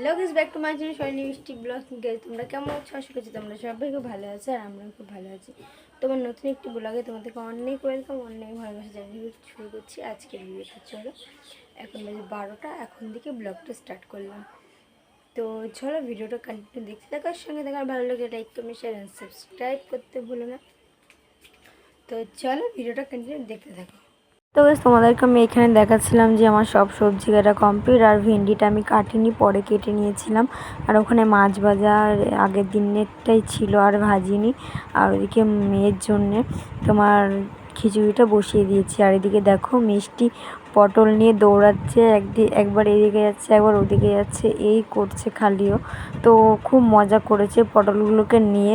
Hello guys back to my channel Shaili মিষ্টি blog guess তোমরা কেমন আছো? আশা করছি তোমরা সবাই খুব ভালো আছো আর আমরা খুব ভালো আছি। তোমার নতুন একটি ব্লগে তোমাদেরকে অনেক ওয়েলকাম অনেক ভালোবাসা জানিয়ে শুরু করছি। আজকের ভিডিওটা চলো, এখন বাজে বারোটা, এখন থেকে ব্লগটা স্টার্ট করলাম। তো চলো ভিডিওটা কন্টিনিউ দেখতে থাকার সঙ্গে দেখার ভালো লাগে লাইক কমেন্ট শেয়ার সাবস্ক্রাইব করতে ভুলো না। তো চলো ভিডিওটা কন্টিনিউ দেখতে থাকো। তো বেশ তোমাদেরকে আমি এখানে দেখাচ্ছিলাম যে আমার সব সবজি কাটা কমপ্লিট আর ভেন্ডিটা আমি কাটিনি, পরে কেটে নিয়েছিলাম। আর ওখানে মাছ ভাজা আগের দিনেরটাই ছিল আর ভাজিনি। আর ওইদিকে মেয়ের জন্যে তোমার খিচুড়িটা বসিয়ে দিয়েছি। আর এদিকে দেখো মিষ্টি পটল নিয়ে দৌড়াচ্ছে, একদি, একবার এদিকে যাচ্ছে, একবার ওদিকে যাচ্ছে, এই করছে খালিও। তো খুব মজা করেছে পটলগুলোকে নিয়ে।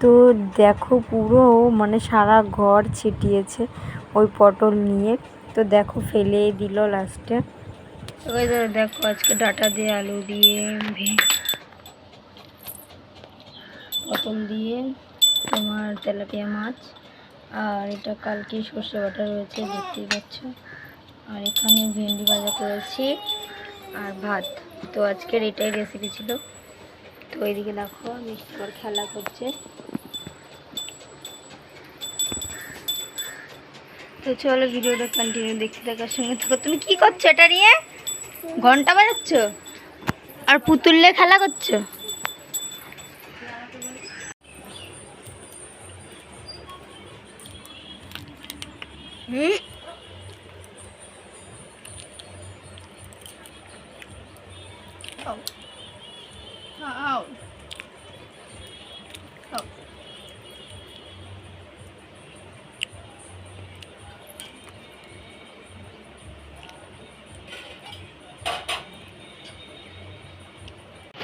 তো দেখো পুরো মানে সারা ঘর ছিটিয়েছে। ওই পটল নিয়ে। তো দেখো ফেলে দিল লাস্টে ওই দেখো আজকে ডাটা দিয়ে আলু দিয়ে পটল দিয়ে তোমার তেলাপিয়া মাছ। আর এটা কালকে সর্ষে বাটা রয়েছে, দেখতেই পাচ্ছ। আর এখানে ভেন্ডি ভাজা করেছি আর ভাত। তো আজকের এটাই রেসিপি ছিল। তো এইদিকে দেখো মিষ্টি খেলা করছে। তো চলো ভিডিওটা কন্টিনিউ দেখতে থাকার সঙ্গে থাকো। তুমি কি করছ এটা নিয়ে? ঘণ্টা বাজাচ্ছ? আর পুতুল্লে খেলা করছ? হুম?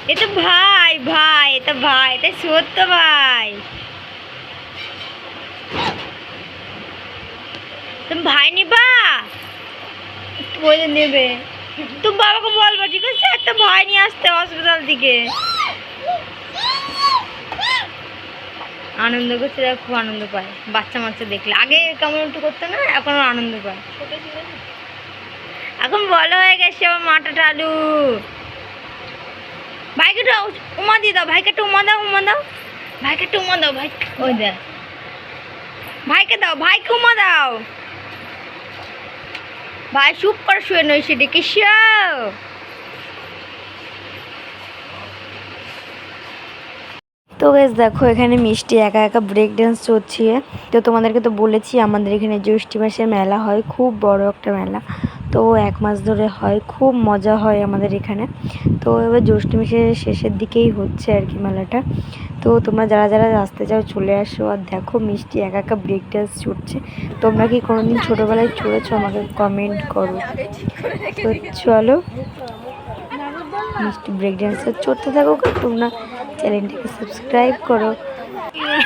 এ তো ভাই ভাই এটা ভাই এটা সত্য ভাই। তুমি ভাই নিবা? বলে নেবে? তুমি বাবাকে বলব ঠিক আছে? একটা ভাই নিয়ে আসতে হসপিটাল থেকে আনন্দ করছে খুব আনন্দ পায়। বাচ্চা মাচ্চা দেখলে। আগে কেমন একটু করতো না এখন আনন্দ পায়। এখন বড় হয়ে গেছে আমার মাটা টালু ভাইকে একটু উমা দিয়ে দাও, ভাইকে একটু উমা দাও উমা দাও। ভাইকে একটু উমা দাও, ভাই। ওই দেখ। ভাইকে দাও, ভাইকে উমা দাও। ভাই, চুপ করে শুয়ে নই সেটা কি তো বেশ দেখো, এখানে মিষ্টি একা একা ব্রেক ডান্স চলছে। তো তোমাদেরকে তো বলেছি, আমাদের এখানে জ্যৈষ্ঠী মাসে মেলা হয়, খুব বড় একটা মেলা। তো এক মাস ধরে হয়, খুব মজা হয় আমাদের এখানে। তো এবার জ্যৈষ্ঠী মাসের শেষের দিকেই হচ্ছে আর কি মেলাটা। তো তোমরা যারা যারা আসতে চাও চলে আসো আর দেখো মিষ্টি একা একা ব্রেক ডান্স ছুটছে। তোমরা কি কোনোদিন ছোটোবেলায় চড়েছো আমাকে কমেন্ট করো। তো চলো, মিষ্টি ব্রেক ডান্সের চড়তে থাকো তোমরা চ্যানেলটাকে সাবস্ক্রাইব করো।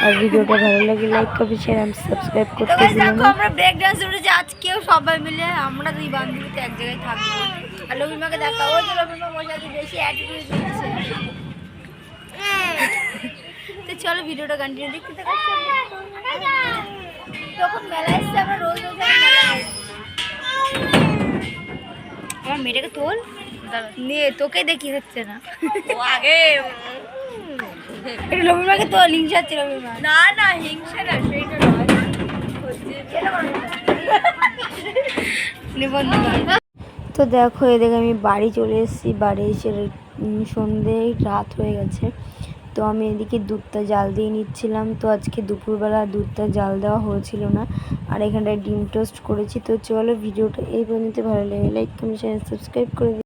আর ভিডিওটা ভালো লাগে like comment share and subscribe করতে ভুলো না। আমরা ব্রেক ডান্স উঠেছি আজকেও সবাই মিলে আমরা দুই বান্ধবীতে এক জায়গায় থাকব। আর লবিমাকে দেখা ওই যে লবিমা মশাতে বেশি অ্যাটিটিউড দিচ্ছে। তো চলো ভিডিওটা কন্টিনিউ দেখতে থাকো তখন মেলা এসছে আমরা রোজ রোজ আমার মেয়েটাকে তোল? নিয়ে তোকে দেখি হচ্ছে না। ও আগে। লবিমাকে তো হিংসা হচ্ছে লবিমা না না হিংসা না সেইটা নয়। তো দেখো এদিকে আমি বাড়ি চলে এসেছি বাড়ি এসে সন্ধে রাত হয়ে গেছে। তো আমি এদিকে দুধটা জাল দিয়ে নিচ্ছিলাম। তো আজকে দুপুরবেলা দুধটা জাল দেওয়া হয়েছিল না আর এখানটায় ডিম টোস্ট করেছি। তো চলো ভিডিওটা এই পর্যন্ত ভালো লাগে লাইক কমেন্ট সাবস্ক্রাইব করে।